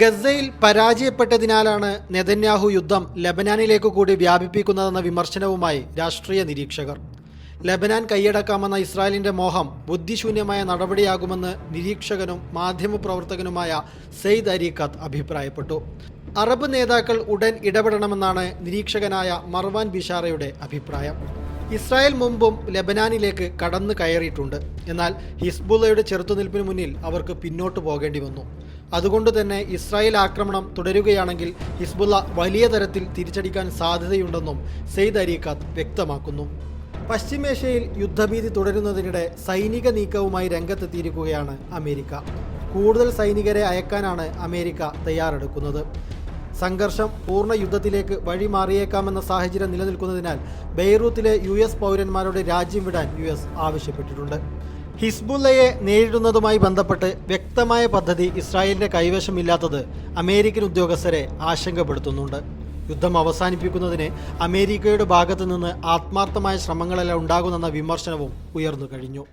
ഗസയിൽ പരാജയപ്പെട്ടതിനാലാണ് നെതന്യാഹു യുദ്ധം ലബനാനിലേക്ക് കൂടി വ്യാപിപ്പിക്കുന്നതെന്ന വിമർശനവുമായി രാഷ്ട്രീയ നിരീക്ഷകർ. ലബനാൻ കൈയടക്കാമെന്ന ഇസ്രായേലിന്റെ മോഹം ബുദ്ധിശൂന്യമായ നടപടിയാകുമെന്ന് നിരീക്ഷകനും മാധ്യമപ്രവർത്തകനുമായ സെയ്ദ് അരീഖത്ത് അഭിപ്രായപ്പെട്ടു. അറബ് നേതാക്കൾ ഉടൻ ഇടപെടണമെന്നാണ് നിരീക്ഷകനായ മർവാൻ ബിഷാറയുടെ അഭിപ്രായം. ഇസ്രായേൽ മുമ്പും ലെബനാനിലേക്ക് കടന്നു കയറിയിട്ടുണ്ട്. എന്നാൽ ഹിസ്ബുള്ളയുടെ ചെറുത്തുനിൽപ്പിന് മുന്നിൽ അവർക്ക് പിന്നോട്ട് പോകേണ്ടി വന്നു. അതുകൊണ്ട് തന്നെ ഇസ്രായേൽ ആക്രമണം തുടരുകയാണെങ്കിൽ ഹിസ്ബുള്ള വലിയ തരത്തിൽ തിരിച്ചടിക്കാൻ സാധ്യതയുണ്ടെന്നും സെയ്ദ് അരീഖാത്ത് വ്യക്തമാക്കുന്നു. പശ്ചിമേഷ്യയിൽ യുദ്ധഭീതി തുടരുന്നതിനിടെ സൈനിക നീക്കവുമായി രംഗത്തെത്തിയിരിക്കുകയാണ് അമേരിക്ക. കൂടുതൽ സൈനികരെ അയക്കാനാണ് അമേരിക്ക തയ്യാറെടുക്കുന്നത്. സംഘർഷം പൂർണ യുദ്ധത്തിലേക്ക് വഴിമാറിയേക്കാമെന്ന സാഹചര്യം നിലനിൽക്കുന്നതിനാൽ ബെയ്റൂത്തിലെ യു എസ് പൗരന്മാരോട് രാജ്യം വിടാൻ യു എസ് ആവശ്യപ്പെട്ടിട്ടുണ്ട്. ഹിസ്ബുല്ലയെ നേരിടുന്നതുമായി ബന്ധപ്പെട്ട് വ്യക്തമായ പദ്ധതി ഇസ്രായേലിന്റെ കൈവശമില്ലാത്തത് അമേരിക്കൻ ഉദ്യോഗസ്ഥരെ ആശങ്കപ്പെടുത്തുന്നുണ്ട്. യുദ്ധം അവസാനിപ്പിക്കുന്നതിന് അമേരിക്കയുടെ ഭാഗത്തു നിന്ന് ആത്മാർത്ഥമായ ശ്രമങ്ങളെല്ലാം ഉണ്ടാകുന്നെന്ന വിമർശനവും ഉയർന്നു കഴിഞ്ഞു.